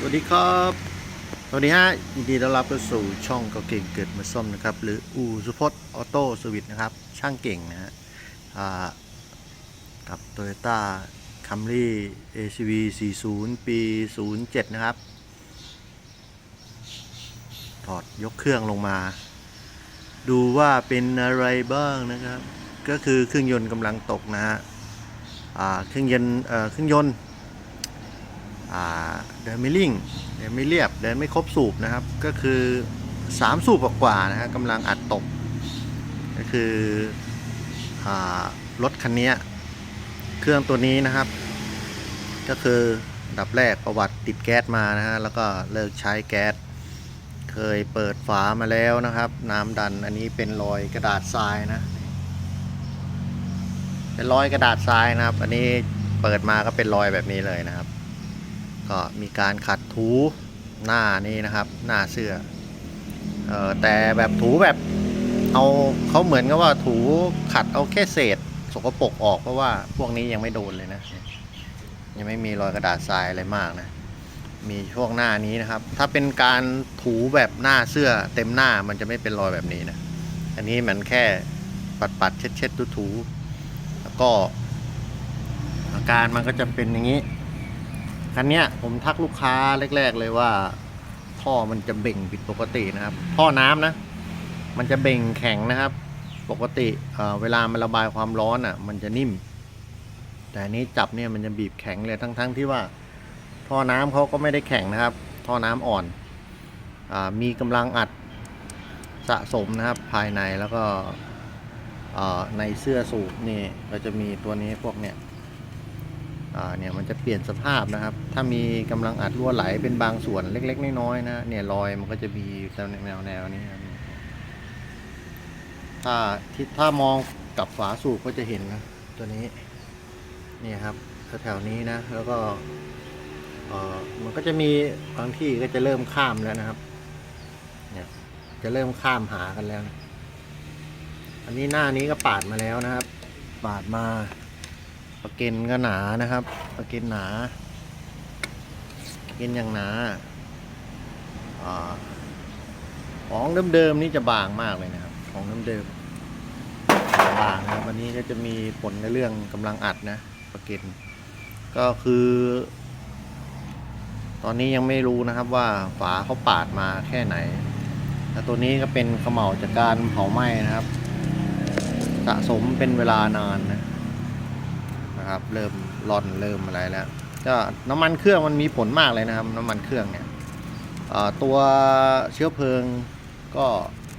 สวัสดีครับสวัสดีฮะยินดีต้อนรับเข้าสู่ช่องก็เก่งเกิดมาซ่อมนะครับ หรืออูสุพจน์ออโต้สวิตนะครับ ช่างเก่งนะฮะอ่ากับ Toyota Camry ACV 40 ปี 07 นะครับ ถอดยกเครื่องลงมา ดูว่าเป็นอะไรบ้างนะครับ ก็คือเครื่องยนต์กำลังตกนะฮะเครื่องยนต์เครื่องยนต์ เดินไม่ลิ่งเดินไม่เรียบ เดินไม่ครบสูบนะครับ ก็คือ3สูบกว่านะฮะกำลังอัดตก ก็คืออรถคันนี้เครื่องตัวนี้นะครับ ก็คือดับแรกประวัติติดแก๊สมานะฮะแล้วก็เลิกใช้แก๊สเคยเปิดฝามาแล้วนะครับ น้ำดันอันนี้เป็นรอยกระดาษทรายนะ เป็นรอยกระดาษทรายนะครับ อันนี้เปิดมาก็เป็นรอยแบบนี้เลยนะครับ ก็มีการขัดถูหน้านี่นะครับ หน้าเสื้อเออแต่แบบถูแบบเอาเขาเหมือนกับว่าถูขัดเอาแค่เศษ สกปรกออกเพราะว่าพวกนี้ยังไม่โดนเลยนะ ยังไม่มีรอยกระดาษทรายอะไรมากนะ มีช่วงหน้านี้นะครับ ถ้าเป็นการถูแบบหน้าเสื้อเต็มหน้ามันจะไม่เป็นรอยแบบนี้นะ อันนี้มันแค่ปัดปัดๆเช็ดเช็ดถูถูๆแล้วก็อาการมันก็จะเป็นอย่างนี้ คันเนี้ยผมทักลูกค้าแรก ๆ เลยว่า ท่อมันจะเบ่งผิดปกตินะครับ ท่อน้ำนะ มันจะเบ่งแข็งนะครับ ปกติเเวลามันระบายความร้อนอะ มันจะนิ่ม แต่อันนี้จับเนี่ยมันจะบีบแข็งเลยทั้งๆที่ว่า ท่อน้ำเขาก็ไม่ได้แข็งนะครับ ท่อน้ำอ่อนอมีกำลังอัดสะสมนะครับ ภายในแล้วก็ในเสื้อสูบนี่ก็จะมีตัวนี้พวกเนี้ย เนี่ยมันจะเปลี่ยนสภาพนะครับ ถ้ามีกำลังอัดรั่วไหลเป็นบางส่วนเล็ก ๆ น้อยๆนะเนี่ยรอยมันก็จะมีแนวแนวๆนี้ครับถ้าที่ถ้ามองกับฝาสูบก็จะเห็นนะตัวนี้เนี่ยครับแถวๆนี้นะ แล้วก็เออมันก็จะมีบางที่ก็จะเริ่มข้ามแล้วนะครับ เนี่ยจะเริ่มข้ามหากันแล้วนะอันนี้หน้านี้ก็ปาดมาแล้วนะครับ ปาดมา ประเก็นก็หนานะครับประเก็นหนาเก็นอย่างหนาอของเดิมๆนี่จะบางมากเลยนะครับ ของเดิมๆบางนะวันนี้ก็จะมีผลในเรื่องกำลังอัดนะประเก็นก็คือ ตอนนี้ยังไม่รู้นะครับว่าฝาเขาปาดมาแค่ไหนแต่ตัวนี้ก็เป็นเขม่าจากการเผาไหม้นะครับ สะสมเป็นเวลานานนะ นะครับ เริ่มร่อนเริ่มอะไรแล้ว ก็น้ำมันเครื่องมันมีผลมากเลยนะครับ น้ำมันเครื่องเนี่ยตัวเชื้อเพลิงก็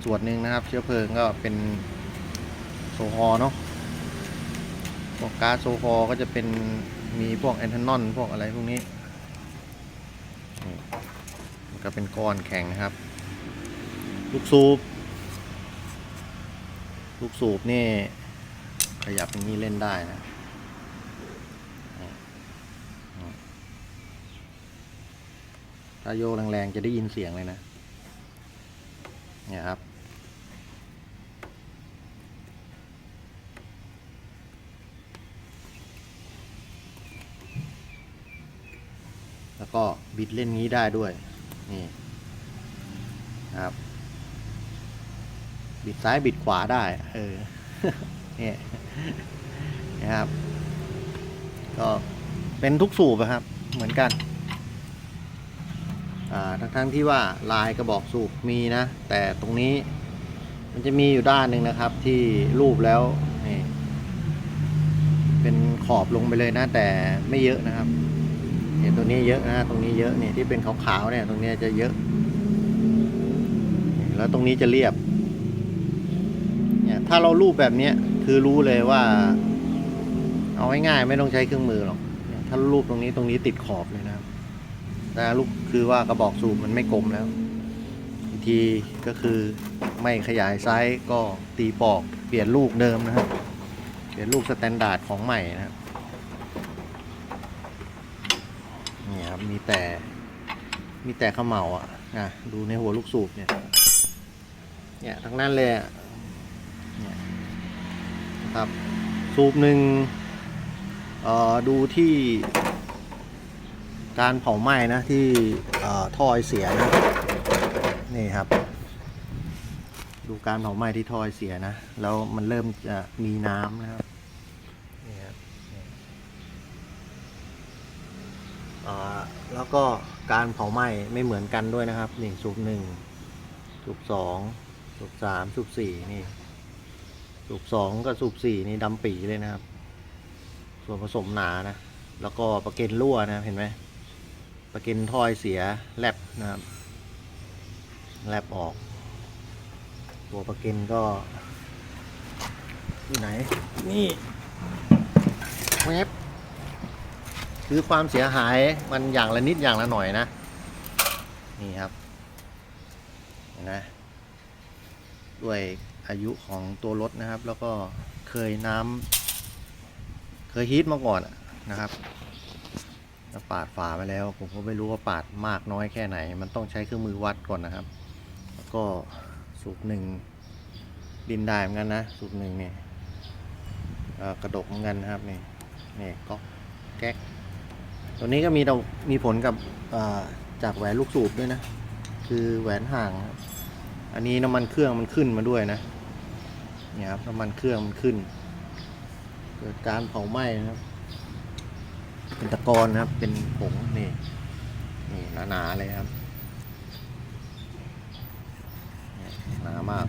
ส่วนหนึ่งนะครับ เชื้อเพลิงก็เป็นโซฮอล์เนาะพวกก๊าซโซฮอล์ก็จะเป็นมีพวกแอนทานอนพวกอะไรพวกนี้มันก็เป็นก้อนแข็งนะครับ ลูกสูบ ลูกสูบนี่ ขยับอย่างนี้เล่นได้นะ ถ้าโยกแรงๆจะได้ยินเสียงเลยนะ เนี่ยครับ แล้วก็บิดเล่นงี้ได้ด้วย นี่ครับ บิดซ้ายบิดขวาได้ เออ เนี่ยนะครับ ก็เป็นทุกสูบอะครับ เหมือนกัน ทั้งทั้งที่ว่าลายกระบอกสูบมีนะ แต่ตรงนี้มันจะมีอยู่ด้านหนึ่งนะครับที่รูปแล้วนี่เป็นขอบลงไปเลยนะ แต่ไม่เยอะนะครับเนี่ยตัวนี้เยอะนะตรงนี้เยอะเนี่ยที่เป็นขาวๆเนี่ยตรงนี้จะเยอะ แล้วตรงนี้จะเรียบเนี่ยถ้าเรารูปแบบนี้คือรู้เลยว่า เอาง่ายๆไม่ต้องใช้เครื่องมือหรอกถ้ารูปตรงนี้ตรงนี้ติดขอบเลยนะครับ แต่ลูกคือว่ากระบอกสูบมันไม่กลมแล้วอีกทีก็คือไม่ขยายไซส์ก็ตีปอกเปลี่ยนลูกเดิมนะครับเปลี่ยนลูกสแตนดาร์ดของใหม่นะครับนี่ครับมีแต่มีแต่ขมเหลาอะนะดูในหัวลูกสูบเนี่ยเนี่ยทั้งนั้นเลยอะเนี่ยนะครับ สูบหนึ่งเอ่อดูที่ การเผาไหม้นะที่ท่อไอเสียนะนี่ครับ ดูการเผาไหม้ที่ท่อไอเสียนะแล้วมันเริ่มจะมีน้ำนะครับนี่ครับแล้วก็การเผาไหม้ไม่เหมือนกันด้วยนะครับนี่สูบหนึ่งสูบสองสูบสามสูบสี่นี่สูบสองกับสูบสี่นี่ดำปีเลยนะครับ ส่วนผสมหนานะแล้วก็ประเก็นรั่วนะเห็นไหม ประเก็นถ้อยเสียแลบนะครับแลบออก ตัวประเก็นก็ที่ไหน นี่เว็บคือความเสียหายมันอย่างละนิดอย่างละหน่อยนะ นี่ครับเห็นไหด้วยอายุของตัวรถนะครับ แล้วก็เคยน้ำเคยฮีทมาก่อนนะครับ แล้วปาดฝาไปแล้ว ผมก็ไม่รู้ว่าปาดมากน้อยแค่ไหน มันต้องใช้เครื่องมือวัดก่อนนะครับ แล้วก็สูบหนึ่งดินได้เหมือนกันนะสูบหนึ่งเนี่ยกระดกเหมือนกันนะครับนี่นี่ก็แก๊กตัวนี้ก็มีเรามีผลกับจากแหวนลูกสูบด้วยนะ คือแหวนห่างอันนี้น้ำมันเครื่องมันขึ้นมาด้วยนะเนี่ยครับน้ำมันเครื่องมันขึ้น เกิดการเผาไหม้นะครับ เป็นตะกอนนะครับ เป็นผงนี่นี่หนาๆเลยครับหนามาก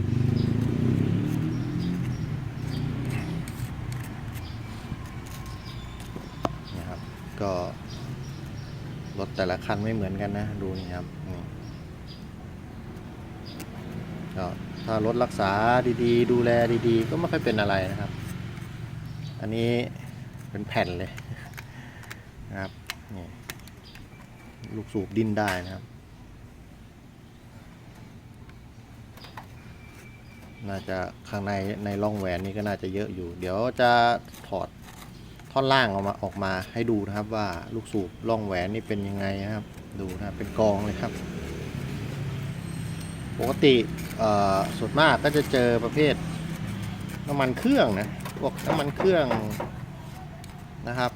นี่ครับ ก็รถแต่ละคันไม่เหมือนกันนะ ดูนี่ครับนี่ก็ถ้ารถรักษาดีๆ ดูแลดีๆ ก็ไม่ค่อยเป็นอะไรนะครับ อันนี้เป็นแผ่นเลย นะครับนี่ลูกสูบดิ้นได้นะครับ น่าจะข้างในในร่องแหวนนี้ก็น่าจะเยอะอยู่ เดี๋ยวจะถอดท่อนล่างออกมาออกมาให้ดูนะครับว่าลูกสูบร่องแหวนนี่เป็นยังไงนะครับ ดูนะเป็นกองเลยครับ ปกติส่วนมากก็จะเจอประเภทน้ำมันเครื่องนะพวกน้ำมันเครื่องนะครับ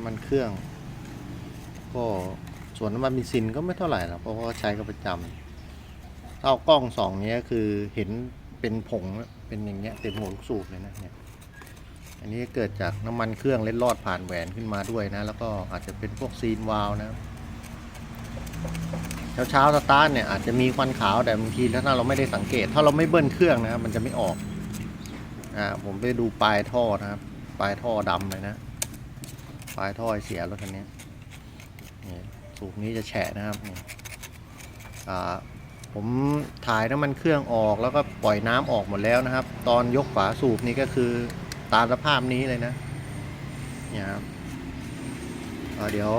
น้ำมันเครื่อง ก็ส่วนน้ำมันเบนซินก็ไม่เท่าไหร่หรอกเพราะว่าใช้ก็ประจำถ้าเอากล้องสองนี้คือเห็นเป็นผงเป็นอย่างเงี้ยเต็มหัวลูกสูบเลยนะเนี่ยอันนี้เกิดจากน้ำมันเครื่องเล็ดลอดผ่านแหวนขึ้นมาด้วยนะ แล้วก็อาจจะเป็นพวกซีนวาล์วนะเช้าเช้าสตาร์ทเนี่ยอาจจะมีควันขาวแต่บางทีถ้าเราไม่ได้สังเกต ถ้าเราไม่เบิ้ลเครื่องนะครับมันจะไม่ออกอ่าผมไปดูปลายท่อนะครับ ปลายท่อดำเลยนะ ปลายท่อไอเสียรถคันนี้นี่สูบนี้จะแฉะนะครับนี่ผมถ่ายน้ำมันเครื่องออกแล้วก็ปล่อยน้ำออกหมดแล้วนะครับ ตอนยกฝาสูบนี่ก็คือตามสภาพนี้เลยนะเนี่ยครับเดี๋ยว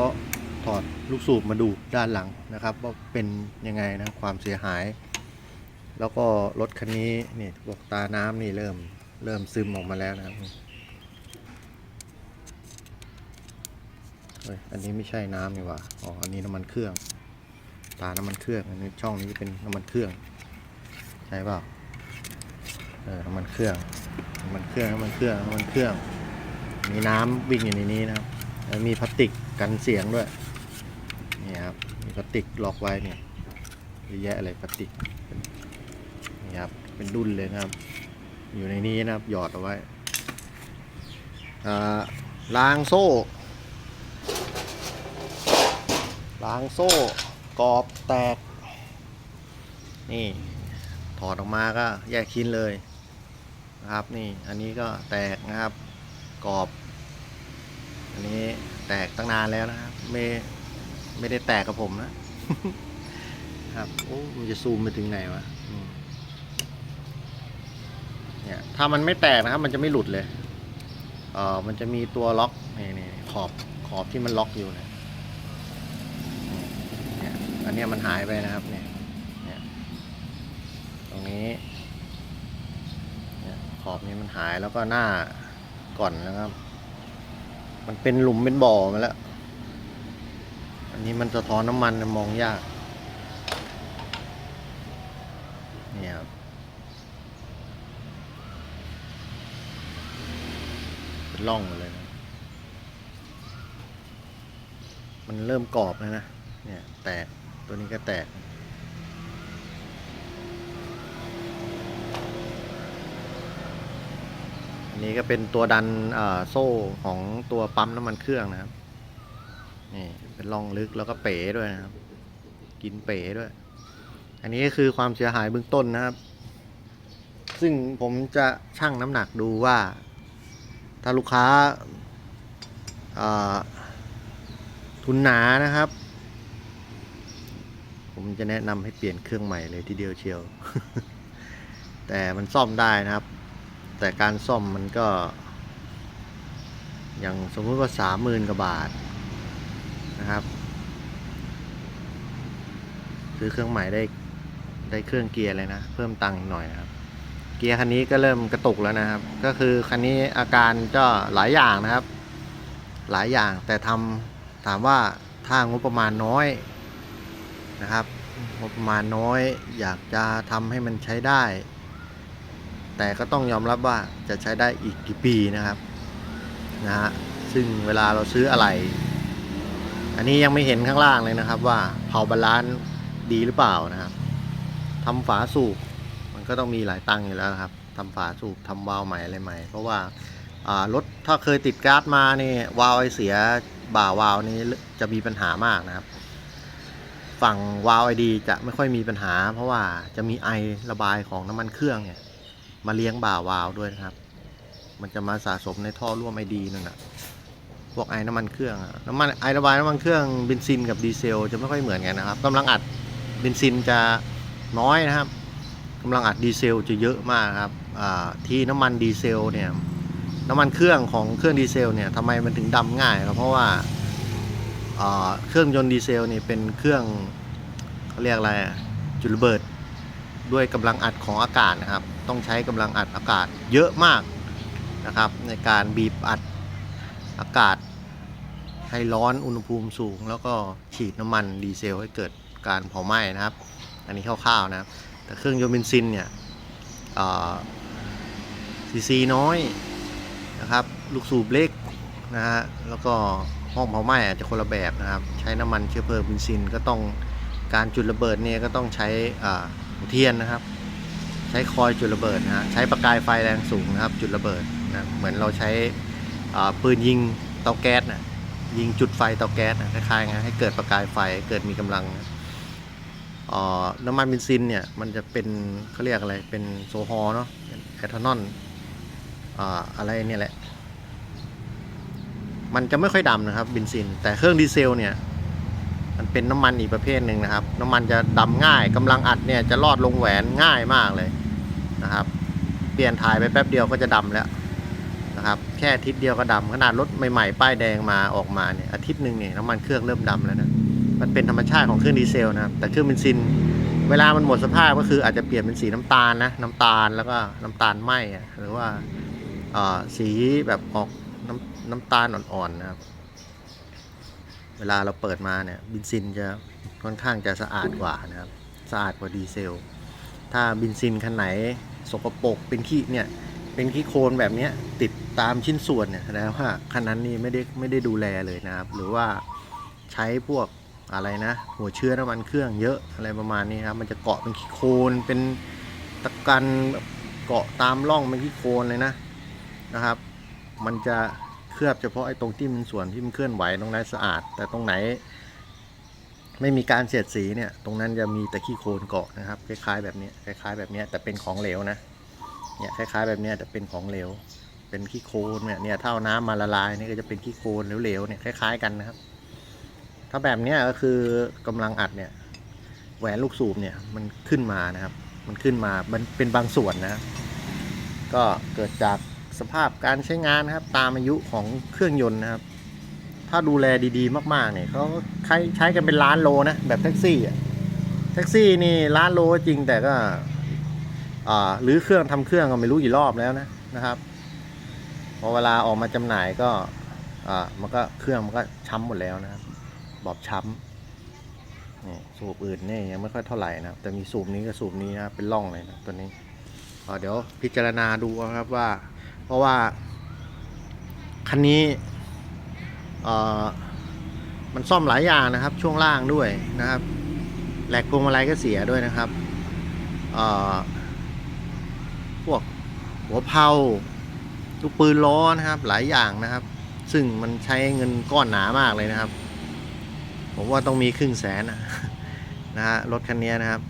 ถอดลูกสูบมาดูด้านหลังนะครับ ว่าเป็นยังไงนะความเสียหาย แล้วก็รถคันนี้นี่บอกตาน้ำนี่เริ่มเริ่มซึมออกมาแล้วนะครับ เฮ้ย อันนี้ไม่ใช่น้ำนี่หว่าอ๋อ อันนี้น้ำมันเครื่อง ตาน้ำมันเครื่อง อันนี้ช่องนี้เป็นน้ำมันเครื่อง ใช่เปล่า เออ น้ำมันเครื่อง น้ำมันเครื่อง น้ำมันเครื่อง น้ำมันเครื่อง มีน้ำวิ่งอยู่ในนี้นะครับแล้วมีพลาสติกกันเสียงด้วย นี่ครับ มีพลาสติกล็อกไว้เนี่ยเยอะแยะเลยพลาสติก นี่ครับ เป็นดุนเลยนะครับ อยู่ในนี้นะครับ หยอดเอาไว้ อ่า รางโซ่ ล้างโซ่กรอบแตก นี่ ถอดออกมาก็แยกชิ้นเลยนะครับนี่อันนี้ก็แตกนะครับกรอบ อันนี้แตกตั้งนานแล้วนะครับไม่ไม่ได้แตกกับผมนะครับโอ้มันจะซูมไปถึงไหนวะเนี่ยถ้ามันไม่แตกนะครับ มันจะไม่หลุดเลยเออมันจะมีตัวล็อกนี่นี่ขอบขอบที่มันล็อกอยู่เนี่ย นี่ยอันเนี้ยมันหายไปนะครับเนี่ยเนี่ยตรงนี้เนี่ยขอบนี้มันหายแล้วก็หน้าก่อนนะครับ มันเป็นหลุมเป็นบ่อมาแล้ว อันนี้มันสะท้อนน้ำมันมองยากเนี่ยครับเป็นร่องหมดเลยนะมันเริ่มกรอบแล้วนะ เนี่ย แตก ตัวนี้ก็แตก อันนี้ก็เป็นตัวดันโซ่ของตัวปั๊มน้ำมันเครื่องนะครับ นี่เป็นร่องลึกแล้วก็เป๋ด้วยนะครับ กินเป๋ด้วย อันนี้ก็คือความเสียหายเบื้องต้นนะครับ ซึ่งผมจะชั่งน้ำหนักดูว่า ถ้าลูกค้าทุนหนานะครับ ผมจะแนะนำให้เปลี่ยนเครื่องใหม่เลยทีเดียวเชียว แต่มันซ่อมได้นะครับ แต่การซ่อมมันก็ อย่างสมมติว่าสามหมื่นกว่าบาทนะครับ ซื้อเครื่องใหม่ได้ได้เครื่องเกียร์เลยนะ เพิ่มตังค์หน่อยนะครับ เกียร์คันนี้ก็เริ่มกระตุกแล้วนะครับ ก็คือคันนี้อาการก็หลายอย่างนะครับ หลายอย่างแต่ทำถามว่าถ้างบประมาณน้อย นะครับงบประมาณน้อยอยากจะทำให้มันใช้ได้ แต่ก็ต้องยอมรับว่าจะใช้ได้อีกกี่ปีนะครับนะฮะซึ่งเวลาเราซื้ออะไร อันนี้ยังไม่เห็นข้างล่างเลยนะครับ ว่าเผาบาลานซ์ดีหรือเปล่านะครับทำฝาสูบมันก็ต้องมีหลายตังค์อยู่แล้วครับทำฝาสูบทำวาล์วใหม่อะไรใหม่ เพราะว่าอ่ารถถ้าเคยติดก๊าซมานี่วาล์วไอเสียบ่าวาล์วนี้จะมีปัญหามากนะครับ ฝั่งวาล์วไอดีจะไม่ค่อยมีปัญหา เพราะว่าจะมีไอระบายของน้ำมันเครื่องเนี่ย มาเลี้ยงบ่าวาล์วด้วยนะครับ มันจะมาสะสมในท่อร่วมไอดีนั่นนะพวกไอน้ำมันเครื่องน้ำมันไอระบายน้ำมันเครื่องเบนซินกับดีเซลจะไม่ค่อยเหมือนกันนะครับกำลังอัดเบนซินจะน้อยนะครับกำลังอัดดีเซลจะเยอะมากครับที่น้ำมันดีเซลเนี่ยน้ำมันเครื่องของเครื่องดีเซลเนี่ยทำไมมันถึงดำง่ายครับเพราะว่า เครื่องยนต์ดีเซลนี่เป็นเครื่องเขาเรียกอะไรจุดระเบิดด้วยกำลังอัดของอากาศนะครับ ต้องใช้กำลังอัดอากาศเยอะมากนะครับ ในการบีบอัดอากาศให้ร้อนอุณหภูมิสูง แล้วก็ฉีดน้ำมันดีเซลให้เกิดการเผาไหม้นะครับ อันนี้คร่าวๆนะครับ แต่เครื่องยนต์เบนซินเนี่ยซีซีน้อยนะครับ ลูกสูบเล็กนะฮะแล้วก็ ห้องเผาไหม้อาจจะคนละแบบนะครับ ใช้น้ำมันเชื้อเพลิงเบนซินก็ต้องการจุดระเบิดเนี่ยก็ต้องใช้อ่าหัวเทียนนะครับ ใช้คอยจุดระเบิดนะฮะใช้ประกายไฟแรงสูงนะครับ จุดระเบิดนะเหมือนเราใช้ปืนยิงเตาแก๊สนะยิงจุดไฟเตาแก๊สนะคล้ายๆงั้นให้เกิดประกายไฟเกิดมีกำลังนะน้ำมันเบนซินเนี่ยมันจะเป็นเขาเรียกอะไรเป็นโซฮอลเนาะแอทานอลอ่าอะไรเนี่ยแหละ มันจะไม่ค่อยดำนะครับเบนซิน แต่เครื่องดีเซลเนี่ย มันเป็นน้ำมันอีกประเภทหนึ่งนะครับ น้ำมันจะดำง่ายกำลังอัดเนี่ยจะรอดลงแหวนง่ายมากเลยนะครับ เปลี่ยนถ่ายไปแป๊บเดียวก็จะดำแล้วนะครับ แค่อาทิตย์เดียวก็ดำขนาดรถใหม่ๆป้ายแดงมาออกมาเนี่ยอาทิตย์หนึ่งเนี่ยน้ำมันเครื่องเริ่มดำแล้วนะมันเป็นธรรมชาติของเครื่องดีเซลนะครับแต่เครื่องเบนซิน เวลามันหมดสภาพก็คืออาจจะเปลี่ยนเป็นสีน้ำตาลนะน้ำตาลแล้วก็น้ำตาลไหมหรือว่าสีแบบออก น้ำตาลอ่อนๆนะครับ เวลาเราเปิดมาเนี่ยบินซินจะค่อนข้างจะสะอาดกว่านะครับ สะอาดกว่าดีเซล ถ้าบินซินคันไหนสกปรกเป็นขี้เนี่ยเป็นขี้โคลนแบบนี้ติดตามชิ้นส่วนเนี่ยแสดงว่าคันนั้นนี่ไม่ได้ไม่ได้ดูแลเลยนะครับ หรือว่าใช้พวกอะไรนะ หัวเชื้อน้ำมันเครื่องเยอะอะไรประมาณนี้ครับ มันจะเกาะเป็นขี้โคลนเป็นตะกันเกาะตามร่องเป็นขี้โคลนเลยนะนะครับ มันจะ ลือบเฉพาะไอ้ตรงที่มันส่วนที่มันเคลื่อนไหวตรงนั้นสะอาด แต่ตรงไหน ไม่มีการเสียดสีเนี่ย ตรงนั้นจะมีแต่ขี้โคลนเกาะนะครับ คล้ายๆแบบนี้คล้าย ๆ แบบนี้แต่เป็นของเหลวนะเนี่ยคล้าย ๆ แบบนี้แต่เป็นของเหลว เป็นขี้โคลนเนี่ยเนี่ยถ้าเอาน้ำมาละลายนี่ก็จะเป็นขี้โคลนเหลวๆเนี่ยคล้าย ๆ กันนะครับ ถ้าแบบนี้ก็คือกำลังอัดเนี่ยแหวนลูกสูบเนี่ยมันขึ้นมานะครับ มันขึ้นมา มันเป็นบางส่วนนะ ก็เกิดจาก สภาพการใช้งานนะครับ ตามอายุของเครื่องยนต์นะครับ ถ้าดูแลดีๆ มากๆเนี่ยเขาใช้ใช้กันเป็นล้านโลนะแบบแท็กซี่อะแท็กซี่นี่ล้านโลจริงแต่ก็หรือเครื่องทำเครื่องก็ไม่รู้กี่รอบแล้วนะนะครับพอเวลาออกมาจำหน่ายก็มันก็เครื่องมันก็ช้ำหมดแล้วนะครับบอบช้ำนี่สูบอื่นนี่ยังไม่ค่อยเท่าไหร่นะแต่มีสูบนี้กับสูบนี้นะเป็นร่องเลยนะตัวนี้เดี๋ยวพิจารณาดูครับว่า ราะว่า คันนี้มันซ่อมหลายอย่างนะครับ ช่วงล่างด้วยนะครับแหลกพวงมาลัยก็เสียด้วยนะครับพวกหัวเพาลูกปืนล้อนะครับ หลายอย่างนะครับ ซึ่งมันใช้เงินก้อนหนามากเลยนะครับ ผมว่าต้องมีครึ่งแสนนะนะฮะรถคันนี้นะครับ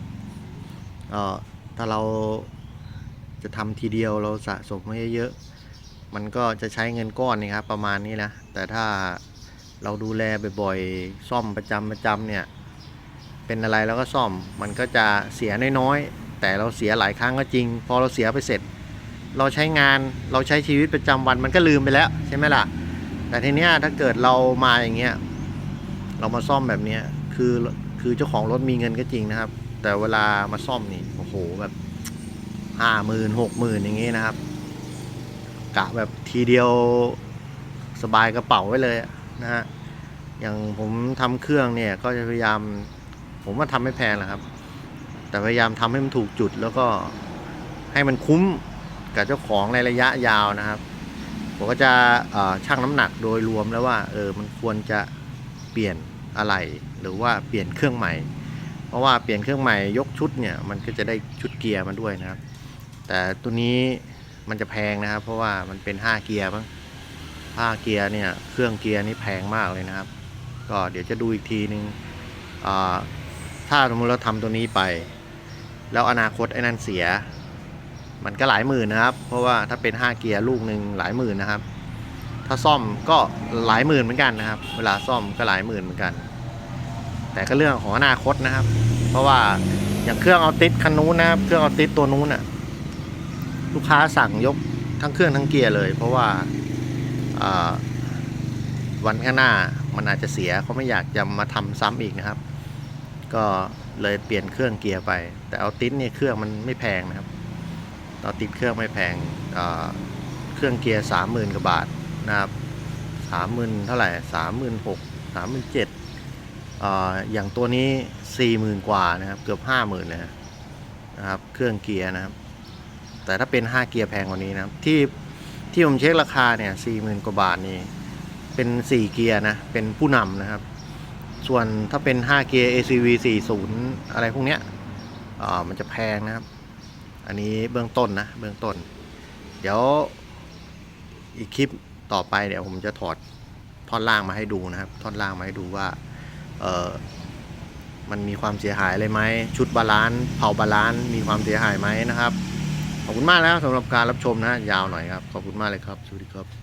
ถ้าเราจะทำทีเดียวเราสะสมไว้เยอะๆ มันก็จะใช้เงินก้อนนี่ครับประมาณนี้นะ แต่ถ้าเราดูแลบ่อยๆ ซ่อมประจำประจำเนี่ย เป็นอะไรแล้วก็ซ่อม มันก็จะเสียน้อยๆ แต่เราเสียหลายครั้งก็จริง พอเราเสียไปเสร็จ เราใช้งาน เราใช้ชีวิตประจำวันมันก็ลืมไปแล้วใช่ไหมล่ะ แต่ทีเนี้ยถ้าเกิดเรามาอย่างเงี้ย เรามาซ่อมแบบเนี้ย คือคือเจ้าของรถมีเงินก็จริงนะครับ แต่เวลามาซ่อมนี่ โอ้โหแบบห้าหมื่นหกหมื่นอย่างงี้นะครับ กะแบบทีเดียวสบายกระเป๋าไว้เลยนะฮะอย่างผมทำเครื่องเนี่ยก็จะพยายาม ผมว่าทำไม่แพงแหละครับ แต่พยายามทำให้มันถูกจุดแล้วก็ให้มันคุ้มกับเจ้าของในระยะยาวนะครับ ผมก็จะเอ่อชั่งน้ำหนักโดยรวมแล้วว่าเออมันควรจะเปลี่ยนอะไร หรือว่าเปลี่ยนเครื่องใหม่ เพราะว่าเปลี่ยนเครื่องใหม่ยกชุดเนี่ยมันก็จะได้ชุดเกียร์มาด้วยนะครับ แต่ตัวนี้ มันจะแพงนะครับ เพราะว่ามันเป็น5เกียร์มั้ง5เกียร์เนี่ย เครื่องเกียร์นี่แพงมากเลยนะครับ ก็เดี๋ยวจะดูอีกทีนึงอ่าถ้าสมมติเราทำตัวนี้ไป แล้วอนาคตไอ้นั่นเสีย มันก็หลายหมื่นนะครับ เพราะว่าถ้าเป็น5เกียร์ลูกหนึ่งหลายหมื่นนะครับ ถ้าซ่อมก็หลายหมื่นเหมือนกันนะครับ เวลาซ่อมก็หลายหมื่นเหมือนกัน แต่ก็เรื่องของอนาคตนะครับ เพราะว่าอย่างเครื่องเอาติสคันนู้นนะครับ เครื่องเอาติสตัวนู้นน่ะ ลูกค้าสั่งยกทั้งเครื่องทั้งเกียร์เลย เพราะว่าวันข้างหน้ามันอาจจะเสียเขาไม่อยากจะมาทำซ้ำอีกนะครับ ก็เลยเปลี่ยนเครื่องเกียร์ไป แต่เอาติสเนี่ยเครื่องมันไม่แพงนะครับเอาติสเครื่องไม่แพงเครื่องเกียร์สามหมื่นกว่าบาทนะครับสามหมื่นเท่าไหร่สามหมื่นหกสามหมื่นเจ็ดอย่างตัวนี้สี่หมื่นกว่านะครับ เกือบห้าหมื่นเลยนะครับเครื่องเกียร์นะครับ แต่ถ้าเป็น 5 เกียร์แพงกว่านี้นะที่ที่ผมเช็คราคาเนี่ยสี่หมื่นกว่าบาทนี่เป็น 4 เกียร์นะ เป็นผู้นำนะครับ ส่วนถ้าเป็น 5 เกียร์ ACV 40 อะไรพวกเนี้ยอ่ามันจะแพงนะครับ อันนี้เบื้องต้นนะ เบื้องต้น เดี๋ยวอีกคลิปต่อไปเดี๋ยวผมจะถอดท่อนล่างมาให้ดูนะครับ ท่อนล่างมาให้ดูว่าเออมันมีความเสียหายอะไรไหมชุดบาลานซ์เผาบาลานซ์มีความเสียหายไหมนะครับ ขอบคุณมากนะครับสำหรับการรับชมนะ ยาวหน่อยครับ ขอบคุณมากเลยครับ สวัสดีครับ